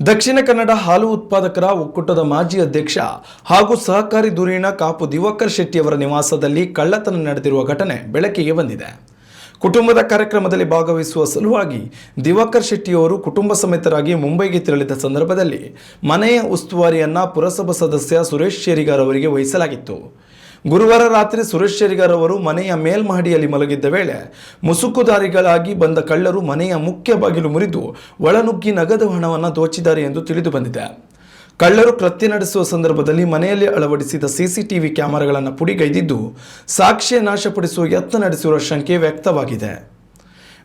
ದಕ್ಷಿಣ ಕನ್ನಡ ಹಾಲು ಉತ್ಪಾದಕರ ಒಕ್ಕೂಟದ ಮಾಜಿ ಅಧ್ಯಕ್ಷ ಹಾಗೂ ಸಹಕಾರಿ ಧುರೀಣ ಕಾಪು ದಿವಾಕರ್ ಶೆಟ್ಟಿಯವರ ನಿವಾಸದಲ್ಲಿ ಕಳ್ಳತನ ನಡೆದಿರುವ ಘಟನೆ ಬೆಳಕಿಗೆ ಬಂದಿದೆ. ಕುಟುಂಬದ ಕಾರ್ಯಕ್ರಮದಲ್ಲಿ ಭಾಗವಹಿಸುವ ಸಲುವಾಗಿ ದಿವಾಕರ್ ಶೆಟ್ಟಿಯವರು ಕುಟುಂಬ ಸಮೇತರಾಗಿ ಮುಂಬೈಗೆ ತೆರಳಿದ ಸಂದರ್ಭದಲ್ಲಿ ಮನೆಯ ಉಸ್ತುವಾರಿಯನ್ನ ಪುರಸಭಾ ಸದಸ್ಯ ಸುರೇಶ್ ಶೇರಿಗಾರ್ ಅವರಿಗೆ ವಹಿಸಲಾಗಿತ್ತು. ಗುರುವಾರ ರಾತ್ರಿ ಸುರೇಶ್ ಮನೆಯ ಮೇಲ್ಮಹಡಿಯಲ್ಲಿ ಮಲಗಿದ್ದ ವೇಳೆ ಮುಸುಕುದಾರಿಗಳಾಗಿ ಬಂದ ಕಳ್ಳರು ಮನೆಯ ಮುಖ್ಯ ಬಾಗಿಲು ಮುರಿದು ಒಳನುಗ್ಗಿ ನಗದು ಹಣವನ್ನು ದೋಚಿದ್ದಾರೆ ಎಂದು ತಿಳಿದು ಬಂದಿದೆ. ಕಳ್ಳರು ಕೃತ್ಯ ನಡೆಸುವ ಸಂದರ್ಭದಲ್ಲಿ ಮನೆಯಲ್ಲಿ ಅಳವಡಿಸಿದ ಸಿಸಿಟಿವಿ ಕ್ಯಾಮೆರಾಗಳನ್ನು ಪುಡಿಗೈದಿದ್ದು ಸಾಕ್ಷ್ಯ ನಾಶಪಡಿಸುವ ಯತ್ನ ನಡೆಸಿರುವ ಶಂಕೆ ವ್ಯಕ್ತವಾಗಿದೆ.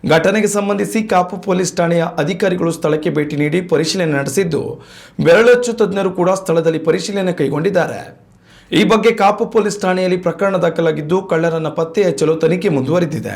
ಘಟನೆಗೆ ಸಂಬಂಧಿಸಿ ಕಾಪು ಪೊಲೀಸ್ ಠಾಣೆಯ ಅಧಿಕಾರಿಗಳು ಸ್ಥಳಕ್ಕೆ ಭೇಟಿ ನೀಡಿ ಪರಿಶೀಲನೆ ನಡೆಸಿದ್ದು, ಬೆರಳಚ್ಚು ತಜ್ಞರು ಕೂಡ ಸ್ಥಳದಲ್ಲಿ ಪರಿಶೀಲನೆ ಕೈಗೊಂಡಿದ್ದಾರೆ. ಈ ಬಗ್ಗೆ ಕಾಪು ಪೊಲೀಸ್ ಠಾಣೆಯಲ್ಲಿ ಪ್ರಕರಣ ದಾಖಲಾಗಿದ್ದು ಕಳ್ಳರನ್ನ ಪತ್ತೆ ಹಚ್ಚಲು ತನಿಖೆ ಮುಂದುವರಿದಿದೆ.